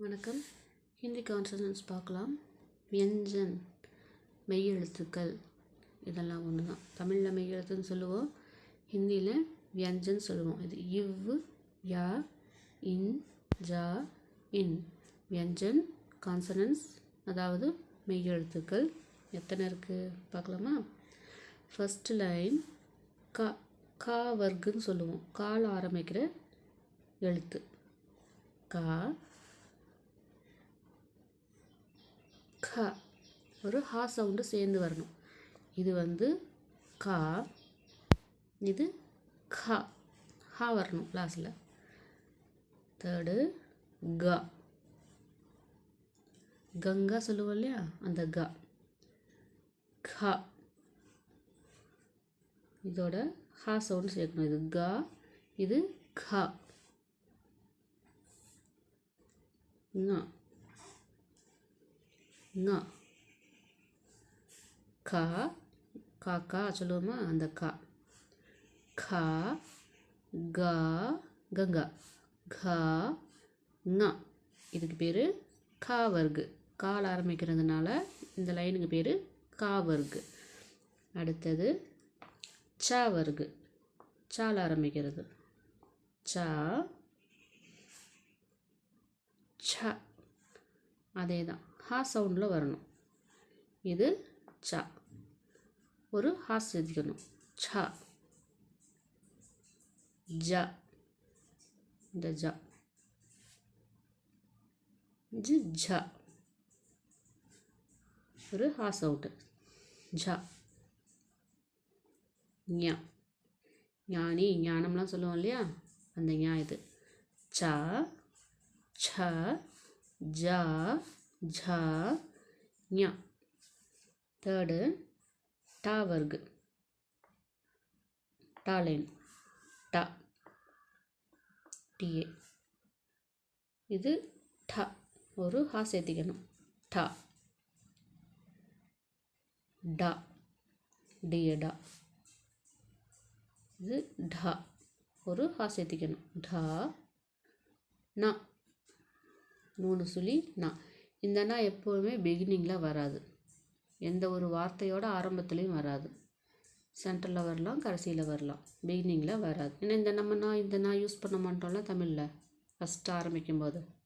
வணக்கம். ஹிந்தி கான்சனன்ஸ் பார்க்கலாம். வியஞ்சன் மெய்யெழுத்துக்கள். இதெல்லாம் ஒன்று தான் தமிழில் மெய்யெழுத்துன்னு சொல்லுவோம். ஹிந்தியில் வியஞ்சன் சொல்லுவோம். இது இவ் யா இன் ஜா இன். வியஞ்சன் கான்சனன்ஸ் அதாவது மெய்யெழுத்துக்கள். எத்தனை இருக்குது பார்க்கலாமா? ஃபஸ்ட் லைன் கா கா வர்க்குன்னு சொல்லுவோம். கால் ஆரம்பிக்கிற எழுத்து. கா க. ஒரு ஹா சவுண்டு சேர்ந்து வரணும். இது வந்து கா. இது க. ஹா வரணும் லாஸ்டில் தேர்டு க. கங்கா சொல்லுவோம் இல்லையா? அந்த க. க. இதோட ஹா சவுண்டு சேர்க்கணும். இது க. இது க. ங. க. கா கா சொல்லுவோமா? அந்த கா. கா கா கங்கா கா ங. இதுக்கு பேர் கா வர்க்கு கால் ஆரம்பிக்கிறதுனால இந்த லைனுக்கு பேர் கா வர்க்கு அடுத்தது ச வர்க்கு சால் ஆரம்பிக்கிறது. ச ச. அதே தான் ஹா சவுண்டில் வரணும். இது ச. ஒரு ஹா சேர்த்திக்கணும் ச. ஜ. இந்த ஜ. ஜி ஜ. ஒரு ஹா சவுண்டு. ஜ. ஞா. ஞானி ஞானம்லாம் சொல்லுவோம் இல்லையா? அந்த ஞா இது. ச. ச. ஜா. ஜா ஞா. தேர்டு டா வர்க்கு டாலைன். டா. டிஏ இது டா. ஒரு ஹா சேர்த்திக்கணும். டா. டா. டிஏடா இது டா. ஒரு ஹா சேர்த்திக்கணும். ட. நா. மூணு சுழி நான் இந்த நாள் எப்போவுமே பிகினிங்கில் வராது. எந்த ஒரு வார்த்தையோட ஆரம்பத்துலேயும் வராது. சென்டரில் வரலாம் கடைசியில் வரலாம். பிகினிங்கில் வராது. ஏன்னா இந்த நம்ம நான் இந்த நான் யூஸ் பண்ண மாட்டோம்ல தமிழில். ஃபஸ்ட்டு ஆரம்பிக்கும் போது